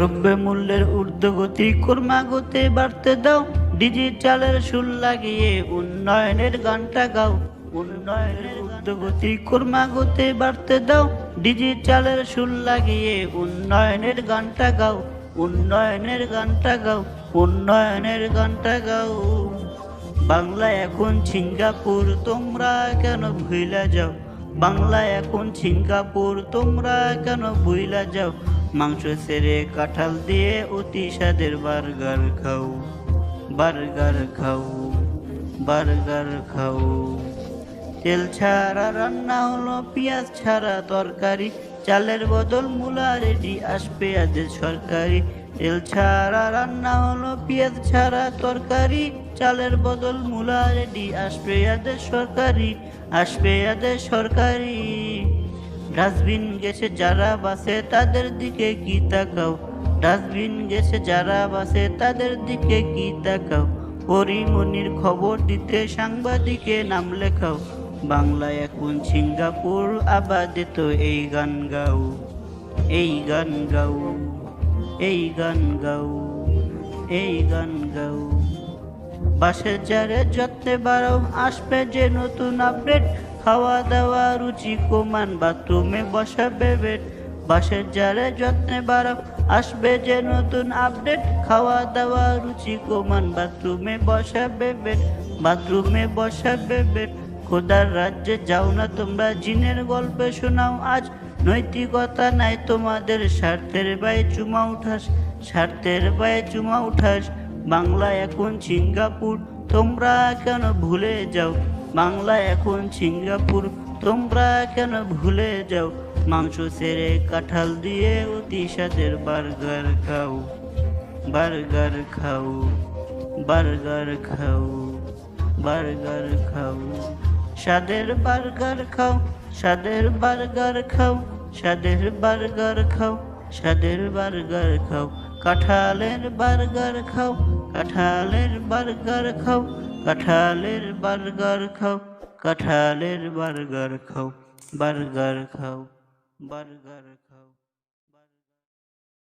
দ্রব্য মূল্যের ঊর্ধ্বগতি ক্রমাগতি বাড়তে দাও। ডিজিটালের সুর লাগিয়ে উন্নয়নের গানটা গাও। উন্নয়নের ঊর্ধ্বগতি ক্রমাগতি বাড়তে দাও। ডিজিটালের সুর লাগিয়ে উন্নয়নের গানটা গাও। উন্নয়নের গানটা গাও। উন্নয়নের গানটা গাও। বাংলা এখন সিঙ্গাপুর, তোমরা কেন ভুইলা যাও? বাংলা এখন সিঙ্গাপুর, তোমরা কেন ভুইলা যাও? মাংস ছেড়ে কাঁঠাল দিয়ে অতি স্বাদের বার্গার খাও। বার্গার খাও বার্গার খাও। তেল ছাড়া রান্না হলো, পেঁয়াজ ছাড়া তরকারি। চালের বদল মূলা রেডি, আসবে আদের সরকারি। তেল ছাড়া রান্না হলো, পেঁয়াজ ছাড়া তরকারি। চালের বদল মূলা রেডি, আসবে আদের সরকারি। আসবে আদের সরকারি। ডাস্টবিন গেছে যারা বাসে, তাদের দিকে কি তাকাও? ডাস্টবিন গেছে যারা বাসে, তাদের দিকে কি তাকাও? পরিমনির খবর দিতে সাংবাদিকে নাম লেখাও। বাংলা এখন সিঙ্গাপুর আবাদে তো এই গান গাও। এই গান গাও। এই গান গাও। এই গান গাও। বাসের যারে যত্নে বাড়াও আসবে যে নতুন আপডেট। খাওয়া দাওয়া, রুচি কমান বাথরুমে বসাবে বেড বাসের যারে যত্নে বাড়াও আসবে যে নতুন আপডেট, খাওয়া দাওয়া, রুচি কমান বাথরুমে বসাবে বেড বাথরুমে বসাবে বেড খোদার রাজ্যে যাও না তোমরা, জিনের গল্পে শোনাও আজ, নৈতিকতা নাই তোমাদের, স্বার্থের বায়ে চুমা উঠাস, স্বার্থের বায়ে চুমা উঠাস বাংলা এখন সিঙ্গাপুর, তোমরা কেন ভুলে যাও? বাংলা এখন সিঙ্গাপুর তোমরা কেন ভুলে যাও মাংস সেরে কাঁঠাল দিয়ে অতি স্বাদের বার্গার খাও বার্গার খাও বার্গার খাও বার্গার খাও স্বাদের বার্গার খাও স্বাদের বার্গার খাও স্বাদের বার্গার খাও স্বাদের বার্গার খাও কাঁঠালের বার্গার খাও কাঁঠালের বার্গার খাও কাঁঠালের বার্গার খাও কাঁঠালের বার্গার খাও বার্গার খাও বার্গার খাও।